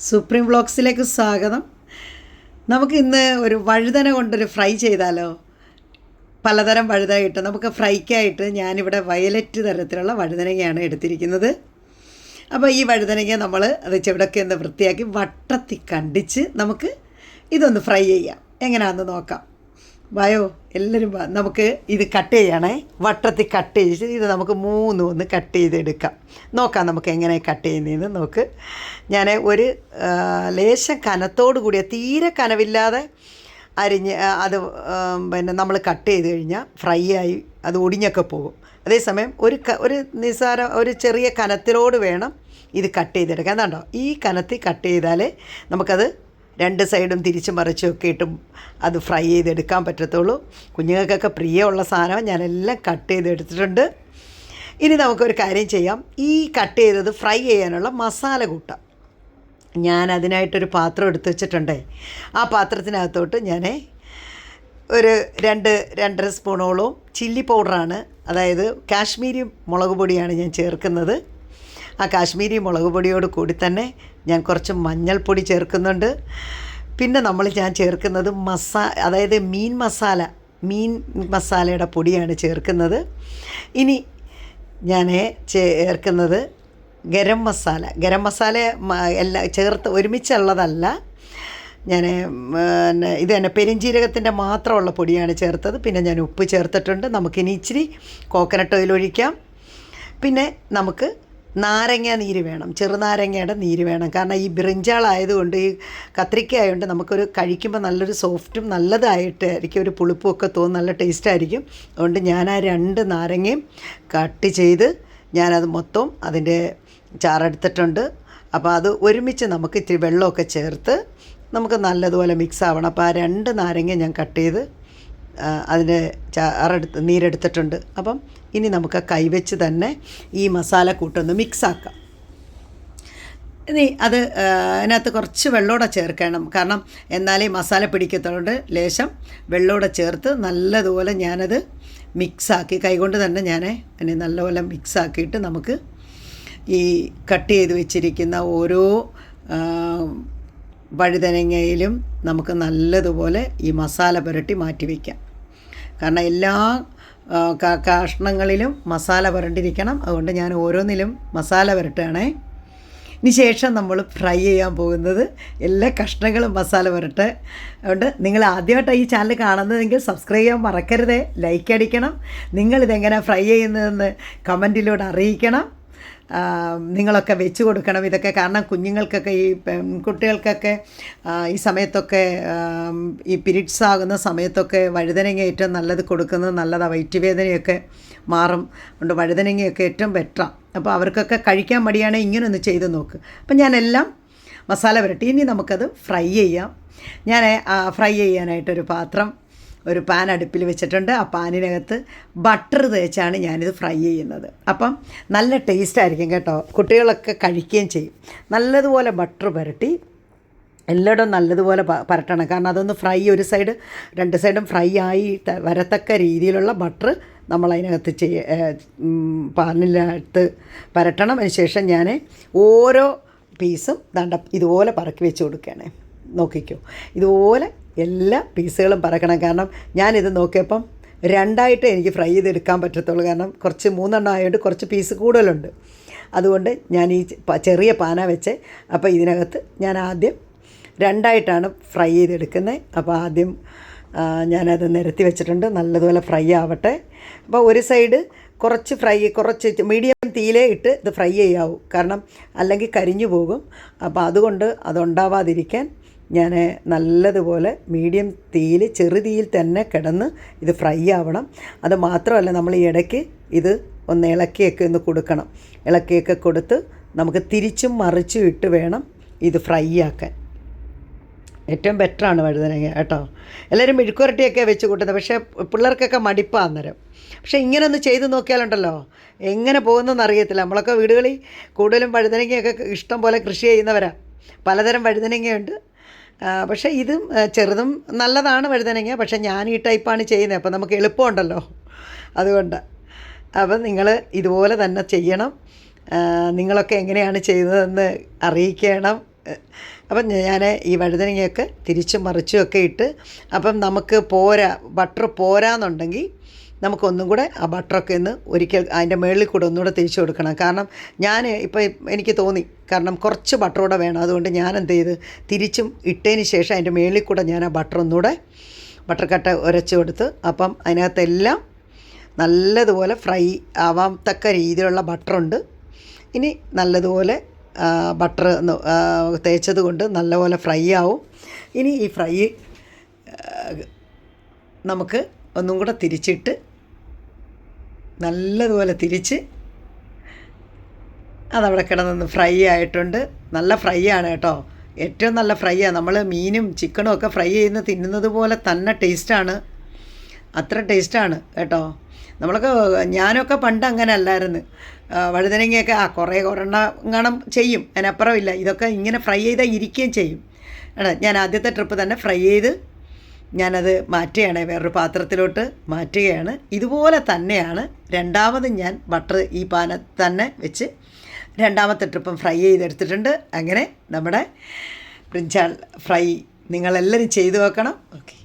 Supreme വ്ളോഗ്സിലേക്ക് സ്വാഗതം. നമുക്ക് ഇന്ന് ഒരു വഴുതന കൊണ്ടൊരു ഫ്രൈ ചെയ്താലോ? പലതരം വഴുത കിട്ടും. നമുക്ക് ഫ്രൈക്കായിട്ട് ഞാനിവിടെ വയലറ്റ് തരത്തിലുള്ള വഴുതനങ്ങയാണ് എടുത്തിരിക്കുന്നത്. അപ്പോൾ ഈ വഴുതനങ്ങ നമ്മൾ അത് ചെവിടൊക്കെ ഒന്ന് വൃത്തിയാക്കി വട്ടത്തി കണ്ടിച്ച് നമുക്ക് ഇതൊന്ന് ഫ്രൈ ചെയ്യാം. എങ്ങനെയാണെന്ന് നോക്കാം. വായോ എല്ലാവരും നമുക്ക് ഇത് കട്ട് ചെയ്യണേ. വട്ടത്തിൽ കട്ട് ചെയ്ത് ഇത് നമുക്ക് മൂന്ന് ഒന്ന് കട്ട് ചെയ്തെടുക്കാം. നോക്കാം നമുക്ക് എങ്ങനെ കട്ട് ചെയ്യുന്നതെന്ന് നോക്ക്. ഞാൻ ഒരു ലേശം കനത്തോടു കൂടിയ തീരെ കനവില്ലാതെ അരിഞ്ഞ് അത് പിന്നെ നമ്മൾ കട്ട് ചെയ്ത് കഴിഞ്ഞാൽ ഫ്രൈ ആയി അത് ഒടിഞ്ഞൊക്കെ പോകും. അതേസമയം ഒരു ക ഒരു നിസ്സാര ഒരു ചെറിയ കനത്തിലോട് വേണം ഇത് കട്ട് ചെയ്തെടുക്കാൻ. കണ്ടോ? ഈ കനത്തിൽ കട്ട് ചെയ്താലേ നമുക്കത് രണ്ട് സൈഡും തിരിച്ച് മറിച്ചും ഒക്കെ ഇട്ടും അത് ഫ്രൈ ചെയ്തെടുക്കാൻ പറ്റത്തുള്ളൂ. കുഞ്ഞുങ്ങൾക്കൊക്കെ പ്രിയമുള്ള സാധനം ഞാനെല്ലാം കട്ട് ചെയ്തെടുത്തിട്ടുണ്ട്. ഇനി നമുക്കൊരു കാര്യം ചെയ്യാം. ഈ കട്ട് ചെയ്തത് ഫ്രൈ ചെയ്യാനുള്ള മസാല കൂട്ട. ഞാൻ അതിനായിട്ടൊരു പാത്രം എടുത്തു വെച്ചിട്ടുണ്ടേ. ആ പാത്രത്തിനകത്തോട്ട് ഞാൻ ഒരു രണ്ട് രണ്ടര സ്പൂണോളം ചില്ലി പൗഡറാണ്. അതായത് കാശ്മീരി മുളക് പൊടിയാണ് ഞാൻ ചേർക്കുന്നത്. ആ കാശ്മീരി മുളക് പൊടിയോട് കൂടി തന്നെ ഞാൻ കുറച്ച് മഞ്ഞൾപ്പൊടി ചേർക്കുന്നുണ്ട്. പിന്നെ നമ്മൾ ഞാൻ ചേർക്കുന്നത് മസ അതായത് മീൻ മസാല മീൻ മസാലയുടെ പൊടിയാണ് ചേർക്കുന്നത്. ഇനി ഞാൻ ചേർക്കുന്നത് ഗരം മസാല. ഗരം മസാല എല്ലാ ചേർത്ത് ഒരുമിച്ചുള്ളതല്ല. ഞാൻ ഇത് തന്നെ പെരിഞ്ജീരകത്തിന്റെ മാത്രമുള്ള പൊടിയാണ് ചേർത്തത്. പിന്നെ ഞാൻ ഉപ്പ് ചേർത്തിട്ടുണ്ട്. നമുക്കിനി ഇച്ചിരി കോക്കനട്ട് ഓയിൽ ഒഴിക്കാം. പിന്നെ നമുക്ക് നാരങ്ങ നീര് വേണം ചെറുനാരങ്ങയുടെ നീര് വേണം. കാരണം ഈ ബ്രിഞ്ചാളായതുകൊണ്ട് ഈ കത്രിക്ക ആയതുകൊണ്ട് നമുക്കൊരു കഴിക്കുമ്പോൾ നല്ലൊരു സോഫ്റ്റും നല്ലതായിട്ട് ആയിരിക്കും ഒരു പുളിപ്പും ഒക്കെ തോന്നും നല്ല ടേസ്റ്റ് ആയിരിക്കും അതുകൊണ്ട് ഞാൻ ആ രണ്ട് നാരങ്ങയും കട്ട് ചെയ്ത് ഞാനത് മൊത്തം അതിന്റെ ചാറെടുത്തിട്ടുണ്ട്. അപ്പോൾ അത് ഒരുമിച്ച് നമുക്ക് ഇത്തിരി വെള്ളമൊക്കെ ചേർത്ത് നമുക്ക് നല്ലതുപോലെ മിക്സ് ആവണം. അപ്പോൾ ആ രണ്ട് നാരങ്ങ ഞാൻ കട്ട് ചെയ്ത് അതിന്റെ ചാറെടുത്ത് നീരെടുത്തിട്ടുണ്ട്. അപ്പം ഇനി നമുക്ക് കൈവച്ച് തന്നെ ഈ മസാല കൂട്ടൊന്ന് മിക്സ് ആക്കാം ഇനി അത് അതിനകത്ത് കുറച്ച് വെള്ളമൂടെ ചേർക്കണം. കാരണം എന്നാലേ മസാല പിടിക്കത്തുകൊണ്ട് ലേശം വെള്ളമൂടെ ചേർത്ത് നല്ലതുപോലെ ഞാനത് മിക്സാക്കി കൈകൊണ്ട് തന്നെ ഞാൻ അതിനെ നല്ലപോലെ മിക്സാക്കിയിട്ട് നമുക്ക് ഈ കട്ട് ചെയ്ത് വെച്ചിരിക്കുന്ന ഓരോ വഴുതനങ്ങയിലും നമുക്ക് നല്ലതുപോലെ ഈ മസാല പുരട്ടി മാറ്റി വയ്ക്കാം. കാരണം എല്ലാ കഷ്ണങ്ങളിലും മസാല പുരണ്ടിരിക്കണം. അതുകൊണ്ട് ഞാൻ ഓരോന്നിലും മസാല പുരട്ടുകയാണേ. ഇനി ശേഷം നമ്മൾ ഫ്രൈ ചെയ്യാൻ പോകുന്നത് എല്ലാ കഷ്ണങ്ങളും മസാല പുരട്ട്. അതുകൊണ്ട് നിങ്ങൾ ആദ്യമായിട്ടാണ് ഈ ചാനൽ കാണുന്നതെങ്കിൽ സബ്സ്ക്രൈബ് ചെയ്യാൻ മറക്കരുതേ. ലൈക്ക് അടിക്കണം. നിങ്ങളിതെങ്ങനെ ഫ്രൈ ചെയ്യുന്നതെന്ന് കമന്റിലൂടെ അറിയിക്കണം. നിങ്ങളൊക്കെ വെച്ച് കൊടുക്കണം. ഇതൊക്കെ കാരണം കുഞ്ഞുങ്ങൾക്കൊക്കെ ഈ കുട്ടികൾക്കൊക്കെ ഈ സമയത്തൊക്കെ ഈ പിരിഡ്സ് ആകുന്ന സമയത്തൊക്കെ വഴുതനങ്ങ ഏറ്റവും നല്ലത് കൊടുക്കുന്നത് നല്ലതാണ് വയറ്റുവേദനയൊക്കെ മാറും. അതുകൊണ്ട് വഴുതനങ്ങയൊക്കെ ഏറ്റവും ബെറ്ററാണ് അപ്പോൾ അവർക്കൊക്കെ കഴിക്കാൻ മടിയാണെങ്കിൽ ഇങ്ങനെ ഒന്ന് ചെയ്ത് നോക്ക്. അപ്പം ഞാനെല്ലാം മസാല പുരട്ടി. ഇനി നമുക്കത് ഫ്രൈ ചെയ്യാം. ഞാൻ ഫ്രൈ ചെയ്യാനായിട്ടൊരു പാത്രം ഒരു പാൻ അടുപ്പിൽ വെച്ചിട്ടുണ്ട്. ആ പാനിനകത്ത് ബട്ടർ തേച്ചാണ് ഞാനിത് ഫ്രൈ ചെയ്യുന്നത്. അപ്പം നല്ല ടേസ്റ്റ് ആയിരിക്കും കേട്ടോ. കുട്ടികളൊക്കെ കഴിക്കുകയും ചെയ്യും. നല്ലതുപോലെ ബട്ടർ പുരട്ടി. എല്ലായിടും നല്ലതുപോലെ പരട്ടണം. കാരണം അതൊന്ന് ഫ്രൈ ഒരു സൈഡ് രണ്ട് സൈഡും ഫ്രൈ ആയി വരത്തക്ക രീതിയിലുള്ള ബട്ടർ നമ്മൾ അതിനകത്ത് ചെയ്യ പാനിനകത്ത് പരട്ടണം. അതിന് ശേഷം ഞാൻ ഓരോ പീസും ദണ്ട ഇതുപോലെ പറക്കി വെച്ച് കൊടുക്കുകയാണ്. നോക്കിക്കോ. ഇതുപോലെ എല്ലാ പീസുകളും പറക്കണം. കാരണം ഞാനിത് നോക്കിയപ്പം രണ്ടായിട്ട് എനിക്ക് ഫ്രൈ ചെയ്തെടുക്കാൻ പറ്റത്തുള്ളൂ. കാരണം കുറച്ച് മൂന്നെണ്ണം ആയതുകൊണ്ട് കുറച്ച് പീസ് കൂടുതലുണ്ട്. അതുകൊണ്ട് ഞാൻ ഈ ചെറിയ പാന വെച്ച് അപ്പോൾ ഇതിനകത്ത് ഞാൻ ആദ്യം രണ്ടായിട്ടാണ് ഫ്രൈ ചെയ്തെടുക്കുന്നത് അപ്പോൾ ആദ്യം ഞാനത് നിരത്തി വെച്ചിട്ടുണ്ട്. നല്ലതുപോലെ ഫ്രൈ ആവട്ടെ. അപ്പോൾ ഒരു സൈഡ് കുറച്ച് ഫ്രൈ കുറച്ച് മീഡിയം തീയിലേ ഇട്ട് ഇത് ഫ്രൈ ചെയ്യാവൂ. കാരണം അല്ലെങ്കിൽ കരിഞ്ഞു പോകും. അപ്പോൾ അതുകൊണ്ട് അതുണ്ടാവാതിരിക്കാൻ ഞാൻ നല്ലതുപോലെ മീഡിയം തീയിൽ ചെറുതീയിൽ തന്നെ കിടന്ന് ഇത് ഫ്രൈ ആവണം. അത് മാത്രമല്ല നമ്മൾ ഈ ഇടയ്ക്ക് ഇത് ഒന്ന് ഇളക്കിയൊക്കെ ഒന്ന് കൊടുക്കണം. ഇളക്കിയൊക്കെ കൊടുത്ത് നമുക്ക് തിരിച്ചും മറിച്ചും ഇട്ട് വേണം ഇത് ഫ്രൈ ആക്കാൻ. ഏറ്റവും ബെറ്ററാണ് വഴുതനങ്ങ കേട്ടോ. എല്ലാവരും മെഴുക്കുരട്ടിയൊക്കെ വെച്ച് കൂട്ടുന്നത്. പക്ഷേ പിള്ളേർക്കൊക്കെ മടിപ്പാണ് അന്നേരം. പക്ഷേ ഇങ്ങനെ ഒന്ന് ചെയ്ത് നോക്കിയാലുണ്ടല്ലോ. എങ്ങനെ പോകുന്നതെന്ന് അറിയത്തില്ല. നമ്മളൊക്കെ വീടുകളിൽ കൂടുതലും വഴുതനങ്ങയൊക്കെ ഇഷ്ടം പോലെ കൃഷി ചെയ്യുന്നവരാണ് പലതരം വഴുതനങ്ങയുണ്ട്. പക്ഷേ ഇതും ചെറുതും നല്ലതാണ് വഴുതനങ്ങ പക്ഷേ ഞാൻ ഈ ടൈപ്പാണ് ചെയ്യുന്നത്. അപ്പോൾ നമുക്ക് എളുപ്പമുണ്ടല്ലോ. അതുകൊണ്ട്. അപ്പം നിങ്ങൾ ഇതുപോലെ തന്നെ ചെയ്യണം. നിങ്ങളൊക്കെ എങ്ങനെയാണ് ചെയ്തതെന്ന് അറിയിക്കണം. അപ്പം ഞാൻ ഈ വഴുതനങ്ങയൊക്കെ തിരിച്ചും മറിച്ചും ഒക്കെ ഇട്ട് അപ്പം നമുക്ക് പോരാ ബട്ടർ പോരാന്നുണ്ടെങ്കിൽ നമുക്കൊന്നും കൂടെ ആ ബട്ടറൊക്കെ ഒന്ന് ഒരിക്കൽ അതിന്റെ മുകളിൽ കൂടെ ഒന്നുകൂടെ തിരിച്ചു കൊടുക്കണം. കാരണം ഞാൻ ഇപ്പോൾ എനിക്ക് തോന്നി കാരണം കുറച്ച് ബട്ടർ കൂടെ വേണം. അതുകൊണ്ട് ഞാൻ എന്ത് ചെയ്ത് തിരിച്ചും ഇട്ടതിന് ശേഷം അതിന്റെ മുകളിൽ കൂടെ ഞാൻ ആ ബട്ടർ ഒന്നുകൂടെ ബട്ടർ കട്ട ഉരച്ച് കൊടുത്ത് അപ്പം അതിനകത്തെല്ലാം നല്ലതുപോലെ ഫ്രൈ ആവാൻ തക്ക രീതിയിലുള്ള ബട്ടറുണ്ട്. ഇനി നല്ലതുപോലെ ബട്ടർ തേച്ചത് കൊണ്ട് നല്ലപോലെ ഫ്രൈ ആവും. ഇനി ഈ ഫ്രൈ നമുക്ക് ഒന്നും കൂടെ തിരിച്ചിട്ട് നല്ലതുപോലെ തിരിച്ച് അതവിടെ കിടന്നൊന്ന് ഫ്രൈ ആയിട്ടുണ്ട്. നല്ല ഫ്രൈ ആണ് കേട്ടോ. ഏറ്റവും നല്ല ഫ്രൈ ആണ് നമ്മൾ മീനും ചിക്കനും ഒക്കെ ഫ്രൈ ചെയ്യുന്ന തിന്നുന്നത് പോലെ തന്നെ ടേസ്റ്റാണ് അത്ര ടേസ്റ്റാണ് കേട്ടോ. നമ്മളൊക്കെ ഞാനൊക്കെ പണ്ട് അങ്ങനെ അല്ലായിരുന്നു. വഴുതനങ്ങയൊക്കെ ആ കുറേ ഒരെണ്ണം ചെയ്യും. അതിനപ്പുറമില്ല ഇതൊക്കെ ഇങ്ങനെ ഫ്രൈ ചെയ്താൽ ഇരിക്കുകയും ചെയ്യും. ഞാൻ ആദ്യത്തെ ട്രിപ്പ് തന്നെ ഫ്രൈ ചെയ്ത് ഞാനത് മാറ്റുകയാണ് വേറൊരു പാത്രത്തിലോട്ട് മാറ്റുകയാണ്. ഇതുപോലെ തന്നെയാണ് രണ്ടാമത് ഞാൻ ബട്ടർ ഈ പാന തന്നെ വെച്ച് രണ്ടാമത്തെ ട്രിപ്പും ഫ്രൈ ചെയ്തെടുത്തിട്ടുണ്ട്. അങ്ങനെ നമ്മുടെ ബ്രിഞ്ചാൾ ഫ്രൈ നിങ്ങളെല്ലാവരും ചെയ്തു നോക്കണം ഓക്കെ.